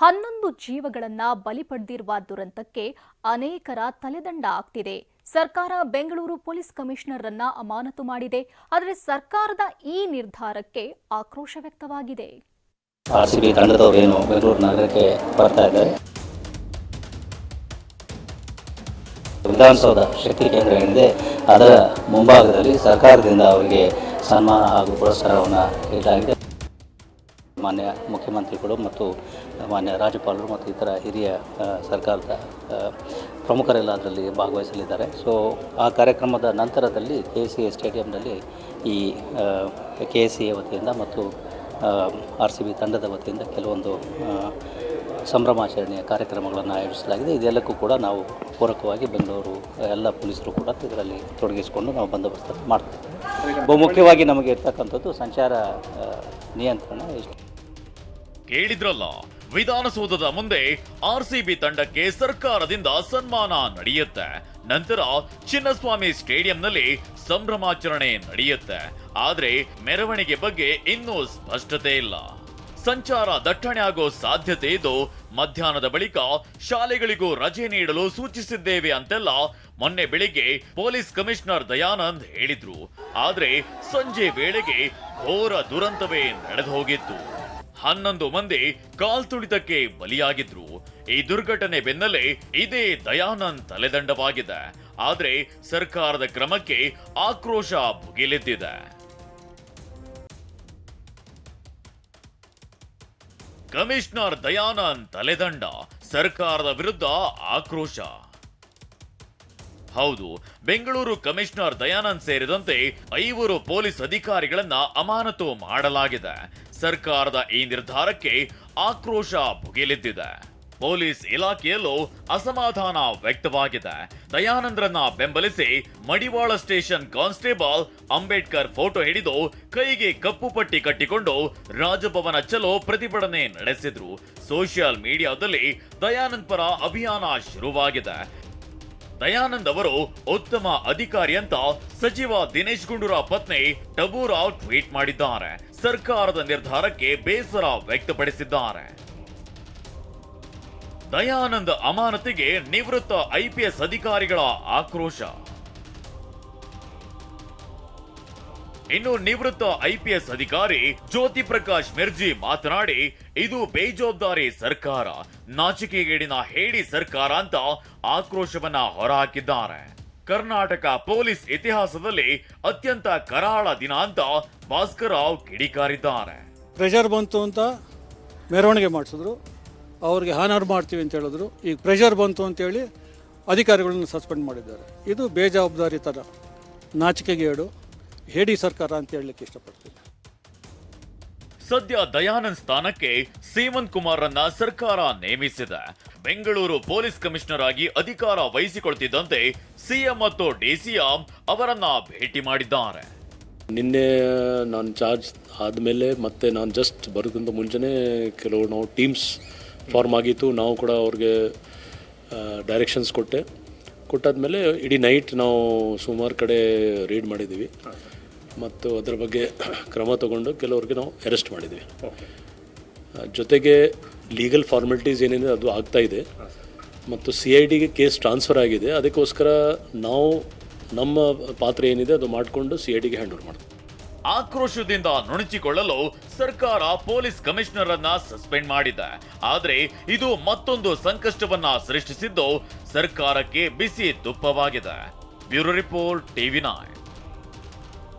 ಹನ್ನೊಂದು ಜೀವಗಳನ್ನ ಬಲಿ ಪಡೆದಿರುವ ದುರಂತಕ್ಕೆ ಅನೇಕರ ತಲೆದಂಡ ಆಗ್ತಿದೆ. ಸರ್ಕಾರ ಬೆಂಗಳೂರು ಪೊಲೀಸ್ ಕಮಿಷನರ್ ಅನ್ನ ಅಮಾನತು ಮಾಡಿದೆ. ಆದರೆ ಸರ್ಕಾರದ ಈ ನಿರ್ಧಾರಕ್ಕೆ ಆಕ್ರೋಶ ವ್ಯಕ್ತವಾಗಿದೆ. ವಿಧಾನಸೌಧ ಶಕ್ತಿ ಕೇಂದ್ರ ಏನಿದೆ ಅದರ ಮುಂಭಾಗದಲ್ಲಿ ಸರ್ಕಾರದಿಂದ ಅವರಿಗೆ ಸನ್ಮಾನ ಹಾಗೂ ಪುರಸ್ಕಾರವನ್ನು ನೀಡಲಾಗಿದೆ. ಮಾನ್ಯ ಮುಖ್ಯಮಂತ್ರಿಗಳು ಮತ್ತು ಮಾನ್ಯ ರಾಜ್ಯಪಾಲರು ಮತ್ತು ಇತರ ಹಿರಿಯ ಸರ್ಕಾರದ ಪ್ರಮುಖರೆಲ್ಲ ಅದರಲ್ಲಿ ಭಾಗವಹಿಸಲಿದ್ದಾರೆ. ಸೊ ಆ ಕಾರ್ಯಕ್ರಮದ ನಂತರದಲ್ಲಿ ಕೆ ಸಿ ಎ ಸ್ಟೇಡಿಯಂನಲ್ಲಿ ಈ ಕೆ ಎಸ್ ಸಿ ಎ ವತಿಯಿಂದ ಮತ್ತು ಆರ್ ಸಿ ಬಿ ತಂಡದ ವತಿಯಿಂದ ಕೆಲವೊಂದು ಸಂಭ್ರಮಾಚರಣೆಯ ಕಾರ್ಯಕ್ರಮಗಳನ್ನು ಆಯೋಜಿಸಲಾಗಿದೆ. ಇದೆಲ್ಲಕ್ಕೂ ಕೂಡ ನಾವು ಪೂರಕವಾಗಿ ಬೆಂಗಳೂರು ಎಲ್ಲ ಪೊಲೀಸರು ಕೂಡ ಇದರಲ್ಲಿ ತೊಡಗಿಸಿಕೊಂಡು ನಾವು ಬಂದೋಬಸ್ತ ಮಾಡ್ತೀವಿ ಬಹುಮುಖ್ಯವಾಗಿ ನಮಗೆ ಇರ್ತಕ್ಕಂಥದ್ದು ಸಂಚಾರ ನಿಯಂತ್ರಣ ಇಷ್ಟು ಕೇಳಿದ್ರಲ್ಲ? ವಿಧಾನಸೌಧದ ಮುಂದೆ ಆರ್ ಆರ್ಸಿಬಿ ತಂಡಕ್ಕೆ ಸರ್ಕಾರದಿಂದ ಸನ್ಮಾನ ನಡೆಯುತ್ತೆ. ನಂತರ ಚಿನ್ನಸ್ವಾಮಿ ಸ್ಟೇಡಿಯಂನಲ್ಲಿ ಸಂಭ್ರಮಾಚರಣೆ ನಡೆಯುತ್ತೆ. ಆದ್ರೆ ಮೆರವಣಿಗೆ ಬಗ್ಗೆ ಇನ್ನೂ ಸ್ಪಷ್ಟತೆ ಇಲ್ಲ. ಸಂಚಾರ ದಟ್ಟಣೆ ಆಗೋ ಸಾಧ್ಯತೆ ಇದ್ದು, ಮಧ್ಯಾಹ್ನದ ಬಳಿಕ ಶಾಲೆಗಳಿಗೂ ರಜೆ ನೀಡಲು ಸೂಚಿಸಿದ್ದೇವೆ ಅಂತೆಲ್ಲ ಮೊನ್ನೆ ಬೆಳಿಗ್ಗೆ ಪೊಲೀಸ್ ಕಮಿಷನರ್ ದಯಾನಂದ್ ಹೇಳಿದ್ರು. ಆದ್ರೆ ಸಂಜೆ ವೇಳೆಗೆ ಘೋರ ದುರಂತವೇ ನಡೆದು ಹೋಗಿತ್ತು. ಹನ್ನೊಂದು ಮಂದಿ ಕಾಲ್ತುಳಿತಕ್ಕೆ ಬಲಿಯಾಗಿದ್ರು. ಈ ದುರ್ಘಟನೆ ಬೆನ್ನಲ್ಲೇ ಇದೇ ದಯಾನಂದ್ ತಲೆದಂಡವಾಗಿದೆ. ಆದ್ರೆ ಸರ್ಕಾರದ ಕ್ರಮಕ್ಕೆ ಆಕ್ರೋಶ ಭುಗಿಲೆದ್ದಿದೆ. ಕಮಿಷನರ್ ದಯಾನಂದ್ ತಲೆದಂಡ ಸರ್ಕಾರದ ವಿರುದ್ಧ ಆಕ್ರೋಶ. ಹೌದು, ಬೆಂಗಳೂರು ಕಮಿಷನರ್ ದಯಾನಂದ್ ಸೇರಿದಂತೆ ಐವರು ಪೊಲೀಸ್ ಅಧಿಕಾರಿಗಳನ್ನ ಅಮಾನತು ಮಾಡಲಾಗಿದೆ. ಸರ್ಕಾರದ ಈ ನಿರ್ಧಾರಕ್ಕೆ ಆಕ್ರೋಶ ಭುಗಿಲೆದ್ದಿದೆ. ಪೊಲೀಸ್ ಇಲಾಖೆಯಲ್ಲೂ ಅಸಮಾಧಾನ ವ್ಯಕ್ತವಾಗಿದೆ. ದಯಾನಂದ್ರನ್ನ ಬೆಂಬಲಿಸಿ Madiwala station constable Ambedkar photo ಹಿಡಿದು ಕೈಗೆ ಕಪ್ಪು ಪಟ್ಟಿ ಕಟ್ಟಿಕೊಂಡು ರಾಜಭವನ ಚಲೋ ಪ್ರತಿಭಟನೆ ನಡೆಸಿದ್ರು. ಸೋಷಿಯಲ್ ಮೀಡಿಯಾದಲ್ಲಿ ದಯಾನಂದ್ ಪರ ಅಭಿಯಾನ ಶುರುವಾಗಿದೆ. ದಯಾನಂದ್ ಅವರು ಉತ್ತಮ ಅಧಿಕಾರಿ ಅಂತ ಸಚಿವ ದಿನೇಶ್ ಗುಂಡೂರಾವ್ ಪತ್ನಿ ಟಬೂರಾವ್ ಟ್ವೀಟ್ ಮಾಡಿದ್ದಾರೆ. ಸರ್ಕಾರದ ನಿರ್ಧಾರಕ್ಕೆ ಬೇಸರ ವ್ಯಕ್ತಪಡಿಸಿದ್ದಾರೆ. ದಯಾನಂದ್ ಅಮಾನತಿಗೆ ನಿವೃತ್ತ ಐಪಿಎಸ್ ಅಧಿಕಾರಿಗಳ ಆಕ್ರೋಶ. ಇನ್ನು ನಿವೃತ್ತ ಐಪಿಎಸ್ ಅಧಿಕಾರಿ ಜ್ಯೋತಿ ಪ್ರಕಾಶ್ ಮಿರ್ಜಿ ಮಾತನಾಡಿ, ಇದು ಬೇಜವಾಬ್ದಾರಿ ಸರ್ಕಾರ, ನಾಚಿಕೆಗೇಡಿನ ಹೇಡಿ ಸರ್ಕಾರ ಅಂತ ಆಕ್ರೋಶವನ್ನ ಹೊರಹಾಕಿದ್ದಾರೆ. ಕರ್ನಾಟಕ ಪೊಲೀಸ್ ಇತಿಹಾಸದಲ್ಲಿ ಅತ್ಯಂತ ಕರಾಳ ದಿನ ಅಂತ ಭಾಸ್ಕರ್ ರಾವ್ ಕಿಡಿಕಾರಿದ್ದಾರೆ. ಪ್ರೆಷರ್ ಬಂತು ಅಂತ ಮೆರವಣಿಗೆ ಮಾಡಿಸಿದ್ರು. ಅವ್ರಿಗೆ ಹಾನರ್ ಮಾಡ್ತೀವಿ ಅಂತ ಹೇಳಿದ್ರು. ಈಗ ಪ್ರೆಷರ್ ಬಂತು ಅಂತೇಳಿ ಅಧಿಕಾರಿಗಳನ್ನು ಸಸ್ಪೆಂಡ್ ಮಾಡಿದ್ದಾರೆ. ಇದು ಬೇಜವಾಬ್ದಾರಿ ಥರ ನಾಚಿಕೆಗೇಡು. ಹೇಡಿ ಸರ್ಕಾರ ಅಂತ ಹೇಳಲಿಕ್ಕೆ ಇಷ್ಟಪಡ್ತೀನಿ. ಸದ್ಯ ದಯಾನಂದ್ ಸ್ಥಾನಕ್ಕೆ ಸೀಮಂತ್ ಕುಮಾರ್ ರನ್ನ ಸರ್ಕಾರ ನೇಮಿಸಿದೆ. ಬೆಂಗಳೂರು ಪೊಲೀಸ್ ಕಮಿಷನರ್ ಆಗಿ ಅಧಿಕಾರ ವಹಿಸಿಕೊಳ್ತಿದ್ದಂತೆ ಸಿಎಂ ಮತ್ತು ಡಿಸಿಎಂ ಅವರನ್ನ ಭೇಟಿ ಮಾಡಿದ್ದಾರೆ. ನಿನ್ನೆ ನಾನು ಚಾರ್ಜ್ ಆದಮೇಲೆ ಮತ್ತೆ ನಾನು ಜಸ್ಟ್ ಬರೋಕ್ಕಿಂತ ಮುಂಚೆನೇ ಕೆಲವು ನಾವು ಟೀಮ್ಸ್ ಫಾರ್ಮ್ ಆಗಿತ್ತು. ನಾವು ಕೂಡ ಅವ್ರಿಗೆ ಡೈರೆಕ್ಷನ್ಸ್ ಕೊಟ್ಟೆ. ಕೊಟ್ಟಾದ್ಮೇಲೆ ಇಡೀ ನೈಟ್ ನಾವು ಸುಮಾರು ಕಡೆ ರೀಡ್ ಮಾಡಿದ್ದೀವಿ. ಮತ್ತು ಅದರ ಬಗ್ಗೆ ಕ್ರಮ ತಗೊಂಡು ಕೆಲವ್ರಿಗೆ ನಾವು ಅರೆಸ್ಟ್ ಮಾಡಿದ್ವಿ. ಜೊತೆಗೆ ಲೀಗಲ್ ಫಾರ್ಮಾಲಿಟೀಸ್ ಏನೇನಿದೆ ಅದು ಆಗ್ತಾ ಇದೆ. ಮತ್ತು ಸಿ ಐ ಡಿಗೆ ಕೇಸ್ ಟ್ರಾನ್ಸ್ಫರ್ ಆಗಿದೆ. ಅದಕ್ಕೋಸ್ಕರ ನಾವು ನಮ್ಮ ಪಾತ್ರ ಏನಿದೆ ಅದು ಮಾಡಿಕೊಂಡು ಸಿ ಐ ಡಿಗೆ ಹ್ಯಾಂಡ್ ಓವರ್ ಮಾಡ್ತೀವಿ. ಆಕ್ರೋಶದಿಂದ ನುಣುಚಿಕೊಳ್ಳಲು ಸರ್ಕಾರ ಪೊಲೀಸ್ ಕಮಿಷನರ್ ಅನ್ನ ಸಸ್ಪೆಂಡ್ ಮಾಡಿದೆ. ಆದರೆ ಇದು ಮತ್ತೊಂದು ಸಂಕಷ್ಟವನ್ನ ಸೃಷ್ಟಿಸಿದ್ದು ಸರ್ಕಾರಕ್ಕೆ ಬಿಸಿ ತುಪ್ಪವಾಗಿದೆ. Bureau report TV nine.